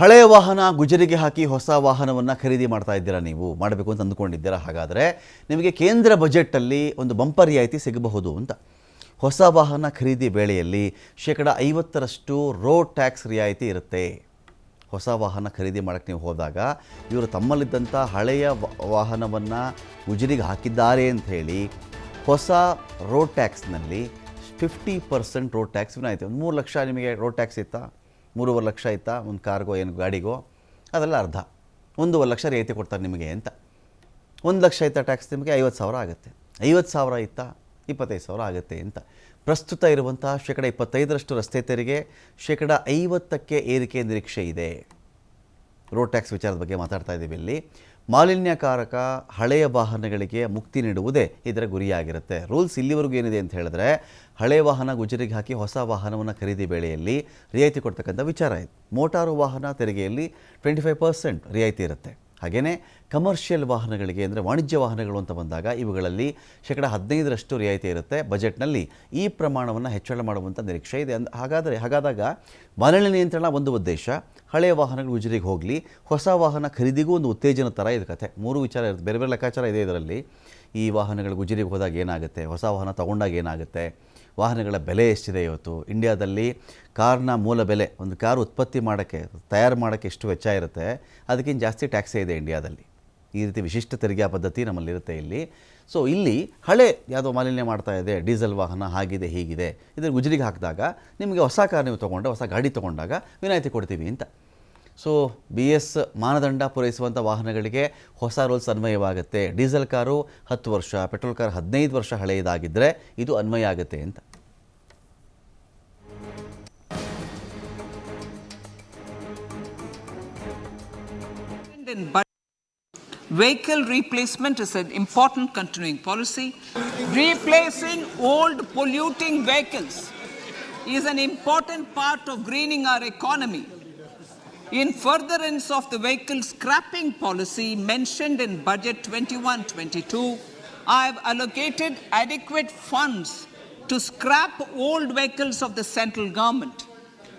ಹಳೆಯ ವಾಹನ ಗುಜರಿಗೆ ಹಾಕಿ ಹೊಸ ವಾಹನವನ್ನು ಖರೀದಿ ಮಾಡ್ತಾ ಇದ್ದೀರಾ ನೀವು? ಮಾಡಬೇಕು ಅಂತ ಅಂದ್ಕೊಂಡಿದ್ದೀರಾ? ಹಾಗಾದರೆ ನಿಮಗೆ ಕೇಂದ್ರ ಬಜೆಟ್ಟಲ್ಲಿ ಒಂದು ಬಂಪರ್ ರಿಯಾಯಿತಿ ಸಿಗಬಹುದು ಅಂತ. ಹೊಸ ವಾಹನ ಖರೀದಿ ವೇಳೆಯಲ್ಲಿ ಶೇಕಡ ಐವತ್ತರಷ್ಟು ರೋಡ್ ಟ್ಯಾಕ್ಸ್ ರಿಯಾಯಿತಿ ಇರುತ್ತೆ. ಹೊಸ ವಾಹನ ಖರೀದಿ ಮಾಡೋಕ್ಕೆ ನೀವು ಹೋದಾಗ ಇವರು ತಮ್ಮಲ್ಲಿದ್ದಂಥ ಹಳೆಯ ವಾಹನವನ್ನು ಗುಜರಿಗೆ ಹಾಕಿದ್ದಾರೆ ಅಂತ ಹೇಳಿ ಹೊಸ ರೋಡ್ ಟ್ಯಾಕ್ಸ್ನಲ್ಲಿ ಫಿಫ್ಟಿ ಪರ್ಸೆಂಟ್ ರೋಡ್ ಟ್ಯಾಕ್ಸ್ ವಿನಾಯಿತಿ. ಒಂದು ಮೂರು ಲಕ್ಷ ನಿಮಗೆ ರೋಡ್ ಟ್ಯಾಕ್ಸ್ ಇತ್ತಾ? ಮೂರುವರೆ ಲಕ್ಷ ಆಯ್ತಾ ಒಂದು ಕಾರ್ಗೋ ಏನು ಗಾಡಿಗೋ? ಅದೆಲ್ಲ ಅರ್ಧ. ಒಂದೂವರೆ ಲಕ್ಷ ರಿಯಾಯಿತಿ ಕೊಡ್ತಾರೆ ನಿಮಗೆ ಅಂತ. ಒಂದು ಲಕ್ಷ ಆಯ್ತಾ ಟ್ಯಾಕ್ಸ್ ನಿಮಗೆ? ಐವತ್ತು ಸಾವಿರ ಆಗುತ್ತೆ. ಐವತ್ತು ಸಾವಿರ ಆಯ್ತಾ ಇಪ್ಪತ್ತೈದು ಸಾವಿರ ಆಗುತ್ತೆ ಅಂತ. ಪ್ರಸ್ತುತ ಇರುವಂಥ ಶೇಕಡ ಇಪ್ಪತ್ತೈದರಷ್ಟು ರಸ್ತೆ ತೆರಿಗೆ ಶೇಕಡ ಐವತ್ತಕ್ಕೆ ಏರಿಕೆ ನಿರೀಕ್ಷೆ ಇದೆ. ರೋಡ್ ಟ್ಯಾಕ್ಸ್ ವಿಚಾರದ ಬಗ್ಗೆ ಮಾತಾಡ್ತಾ ಇದ್ದೀವಿ ಇಲ್ಲಿ. ಮಾಲಿನ್ಯಕಾರಕ ಹಳೆಯ ವಾಹನಗಳಿಗೆ ಮುಕ್ತಿ ನೀಡುವುದೇ ಇದರ ಗುರಿಯಾಗಿರುತ್ತೆ. ರೂಲ್ಸ್ ಇಲ್ಲಿವರೆಗೂ ಏನಿದೆ ಅಂತ ಹೇಳಿದ್ರೆ ಹಳೆಯ ವಾಹನ ಗುಜರಿಗೆ ಹಾಕಿ ಹೊಸ ವಾಹನವನ್ನು ಖರೀದಿ ಬೆಳೆಯಲ್ಲಿ ರಿಯಾಯಿತಿ ಕೊಡ್ತಕ್ಕಂಥ ವಿಚಾರ ಇದೆ. ಮೋಟಾರು ವಾಹನ ತೆರಿಗೆಯಲ್ಲಿ ಟ್ವೆಂಟಿ ಫೈವ್ ಪರ್ಸೆಂಟ್ ರಿಯಾಯಿತಿ ಇರುತ್ತೆ. ಹಾಗೆಯೇ ಕಮರ್ಷಿಯಲ್ ವಾಹನಗಳಿಗೆ ಅಂದರೆ ವಾಣಿಜ್ಯ ವಾಹನಗಳು ಅಂತ ಬಂದಾಗ ಇವುಗಳಲ್ಲಿ ಶೇಕಡ ಹದಿನೈದರಷ್ಟು ರಿಯಾಯಿತಿ ಇರುತ್ತೆ. ಬಜೆಟ್ನಲ್ಲಿ ಈ ಪ್ರಮಾಣವನ್ನು ಹೆಚ್ಚಳ ಮಾಡುವಂಥ ನಿರೀಕ್ಷೆ ಇದೆ. ಅಂದ ಹಾಗಾದರೆ ಹಾಗಾದಾಗ ಮಾಲಿನ್ಯ ನಿಯಂತ್ರಣ ಒಂದು ಉದ್ದೇಶ. ಹಳೆಯ ವಾಹನಗಳು ಗುಜರಿಗೆ ಹೋಗಲಿ, ಹೊಸ ವಾಹನ ಖರೀದಿಗೂ ಒಂದು ಉತ್ತೇಜನ ಥರ ಇದೆ ಕಥೆ ಮೂರು ವಿಚಾರ ಇರುತ್ತೆ. ಬೇರೆ ಬೇರೆ ಲೆಕ್ಕಾಚಾರ ಇದೆ ಇದರಲ್ಲಿ. ಈ ವಾಹನಗಳು ಗುಜರಿಗೆ ಹೋದಾಗ ಏನಾಗುತ್ತೆ? ಹೊಸ ವಾಹನ ತೊಗೊಂಡಾಗ ಏನಾಗುತ್ತೆ? ವಾಹನಗಳ ಬೆಲೆ ಎಷ್ಟಿದೆ ಇವತ್ತು? ಇಂಡಿಯಾದಲ್ಲಿ ಕಾರ್ನ ಮೂಲ ಬೆಲೆ, ಒಂದು ಕಾರು ಉತ್ಪತ್ತಿ ಮಾಡೋಕ್ಕೆ, ತಯಾರು ಮಾಡೋಕ್ಕೆ ಎಷ್ಟು ವೆಚ್ಚ ಇರುತ್ತೆ? ಅದಕ್ಕಿಂತ ಜಾಸ್ತಿ ಟ್ಯಾಕ್ಸೇ ಇದೆ ಇಂಡಿಯಾದಲ್ಲಿ. ಈ ರೀತಿ ವಿಶಿಷ್ಟ ತೆರಿಗೆ ಪದ್ಧತಿ ನಮ್ಮಲ್ಲಿರುತ್ತೆ ಇಲ್ಲಿ. ಸೊ ಇಲ್ಲಿ ಹಳೆ ಯಾವುದೋ ಮಾಲಿನ್ಯ ಮಾಡ್ತಾ ಇದೆ, ಡೀಸೆಲ್ ವಾಹನ ಹಾಗಿದೆ ಹೀಗಿದೆ. ಇದನ್ನು ಗುಜರಿಗೆ ಹಾಕಿದಾಗ ನಿಮಗೆ ಹೊಸ ಕಾರ್ ನೀವು ತೊಗೊಂಡ್ರೆ ಹೊಸ ಗಾಡಿ ತೊಗೊಂಡಾಗ ವಿನಾಯಿತಿ ಕೊಡ್ತೀವಿ ಅಂತ. ಸೊ ಬಿ ಎಸ್ ಮಾನದಂಡ ಪೂರೈಸುವಂಥ ವಾಹನಗಳಿಗೆ ಹೊಸ ರೂಲ್ಸ್ ಅನ್ವಯವಾಗುತ್ತೆ. ಡೀಸೆಲ್ ಕಾರು ಹತ್ತು ವರ್ಷ, ಪೆಟ್ರೋಲ್ ಕಾರ್ ಹದಿನೈದು ವರ್ಷ ಹಳೆಯದಾಗಿದ್ದರೆ ಇದು ಅನ್ವಯ ಆಗುತ್ತೆ ಅಂತ. Vehicle replacement is an important continuing policy. Replacing old polluting vehicles is an important part of greening our economy. In furtherance of the vehicle scrapping policy mentioned in Budget 21 22, I have allocated adequate funds to scrap old vehicles of the central government.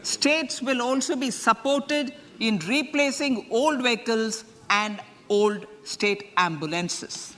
States will also be supported in replacing old vehicles and old state ambulances.